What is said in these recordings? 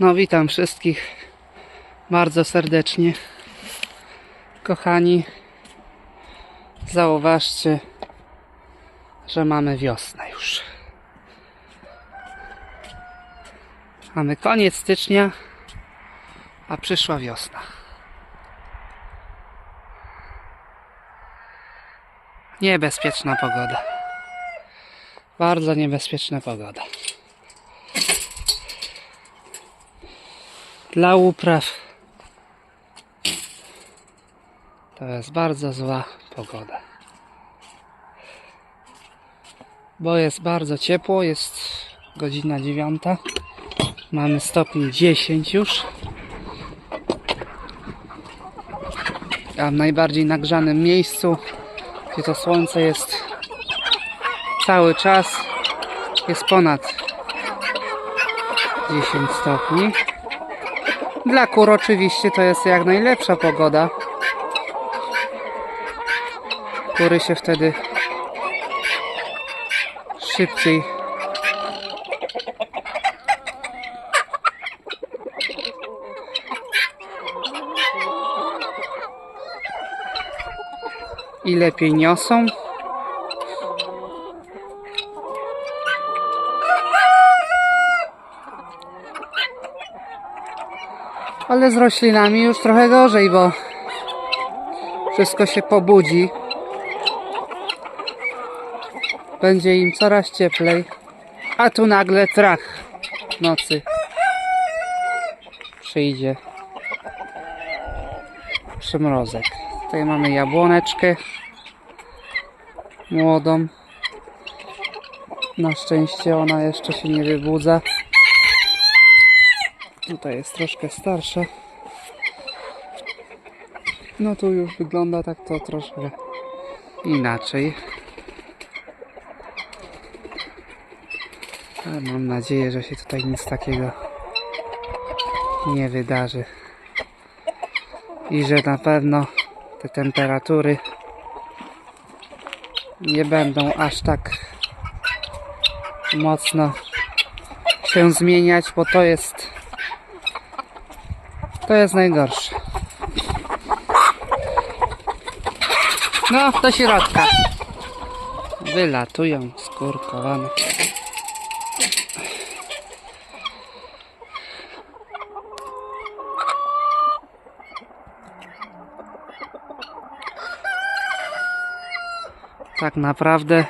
No witam wszystkich bardzo serdecznie. Kochani, zauważcie, że mamy wiosnę już. Mamy koniec stycznia, a przyszła wiosna. Niebezpieczna pogoda. Bardzo niebezpieczna pogoda. Dla upraw to jest bardzo zła pogoda. Bo jest bardzo ciepło, jest godzina dziewiąta. Mamy stopni 10 już. A w najbardziej nagrzanym miejscu, gdzie to słońce jest cały czas, jest ponad 10 stopni. Dla kur oczywiście to jest jak najlepsza pogoda. Kury się wtedy szybciej i lepiej niosą. Ale z roślinami już trochę gorzej, bo wszystko się pobudzi. Będzie im coraz cieplej. A tu nagle trach nocy przyjdzie przymrozek. Tutaj mamy jabłoneczkę młodą. Na szczęście ona jeszcze się nie wybudza. Tutaj jest troszkę starsza. No tu już wygląda tak to troszkę inaczej. Ale mam nadzieję, że się tutaj nic takiego nie wydarzy. I że na pewno te temperatury nie będą aż tak mocno się zmieniać, bo to jest to jest najgorsze. No, do środka. Wylatują skurkowane. Tak naprawdę,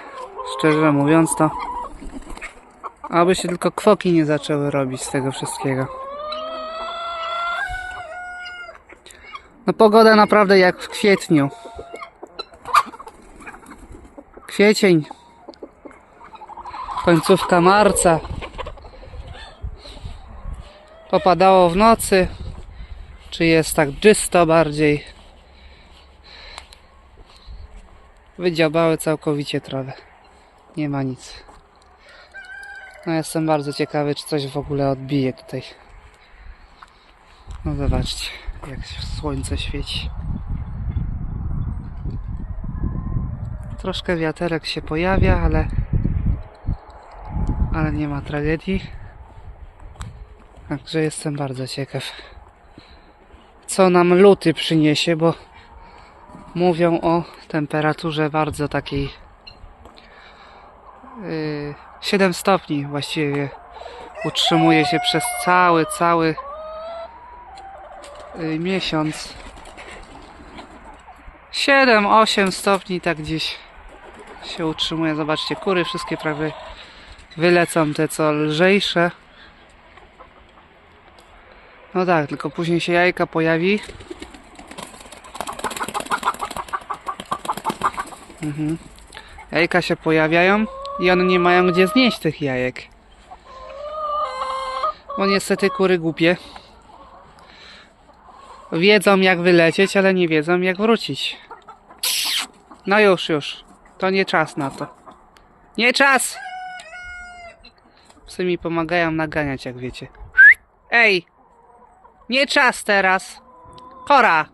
szczerze mówiąc, to aby się tylko kwoki nie zaczęły robić z tego wszystkiego. No pogoda naprawdę jak w kwietniu. Kwiecień. Końcówka marca. Popadało w nocy. Czy jest tak czysto bardziej? Wydziobały całkowicie trawę. Nie ma nic. No jestem bardzo ciekawy, czy coś w ogóle odbije tutaj. No zobaczcie, jak słońce świeci. Troszkę wiaterek się pojawia, ale ale nie ma tragedii. Także jestem bardzo ciekaw. Co nam luty przyniesie, bo mówią o temperaturze bardzo takiej yy, 7 stopni właściwie utrzymuje się przez cały, cały yy, miesiąc 7-8 stopni tak gdzieś się utrzymuje. Zobaczcie, kury wszystkie prawie wylecą, te co lżejsze. No tak, tylko później się jajka pojawi. Mhm. Jajka się pojawiają i one nie mają gdzie znieść tych jajek. Bo niestety kury głupie. Wiedzą jak wylecieć, ale nie wiedzą jak wrócić. No już, już. To nie czas na to. Nie czas! Psy mi pomagają naganiać, jak wiecie. Ej! Nie czas teraz! Kora!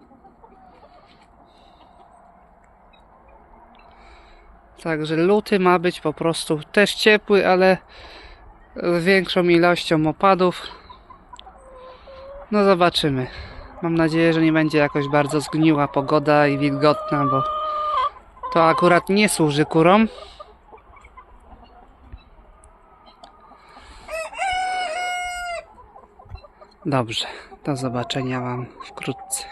Także luty ma być po prostu też ciepły, ale z większą ilością opadów. No zobaczymy. Mam nadzieję, że nie będzie jakoś bardzo zgniła pogoda i wilgotna, bo to akurat nie służy kurom. Dobrze, do zobaczenia Wam wkrótce.